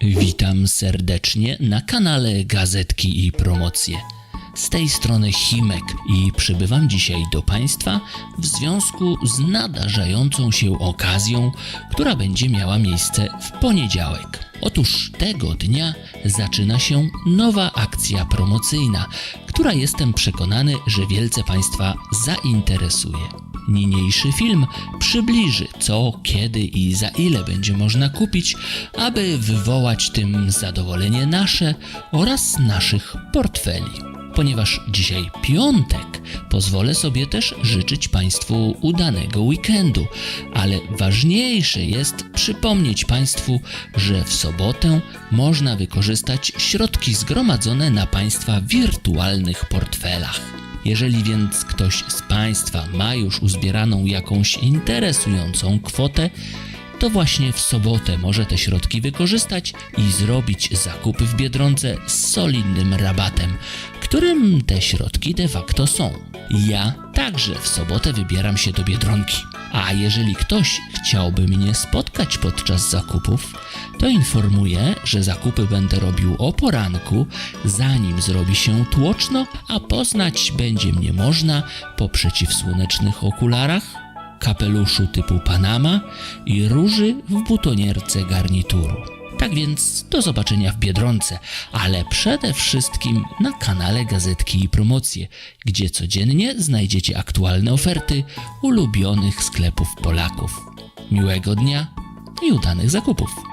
Witam serdecznie na kanale Gazetki i Promocje. Z tej strony Himek i przybywam dzisiaj do Państwa w związku z nadarzającą się okazją, która będzie miała miejsce w poniedziałek. Otóż tego dnia zaczyna się nowa akcja promocyjna, która jestem przekonany, że wielce Państwa zainteresuje. Niniejszy film przybliży co, kiedy i za ile będzie można kupić, aby wywołać tym zadowolenie nasze oraz naszych portfeli. Ponieważ dzisiaj piątek, pozwolę sobie też życzyć Państwu udanego weekendu, ale ważniejsze jest przypomnieć Państwu, że w sobotę można wykorzystać środki zgromadzone na Państwa wirtualnych portfelach. Jeżeli więc ktoś z Państwa ma już uzbieraną jakąś interesującą kwotę, to właśnie w sobotę może te środki wykorzystać i zrobić zakupy w Biedronce z solidnym rabatem, którym te środki de facto są. Ja także w sobotę wybieram się do Biedronki. A jeżeli ktoś chciałby mnie spotkać podczas zakupów, to informuję, że zakupy będę robił o poranku, zanim zrobi się tłoczno, a poznać będzie mnie można po przeciwsłonecznych okularach, kapeluszu typu Panama i róży w butonierce garnituru. Tak więc do zobaczenia w Biedronce, ale przede wszystkim na kanale Gazetki i Promocje, gdzie codziennie znajdziecie aktualne oferty ulubionych sklepów Polaków. Miłego dnia i udanych zakupów.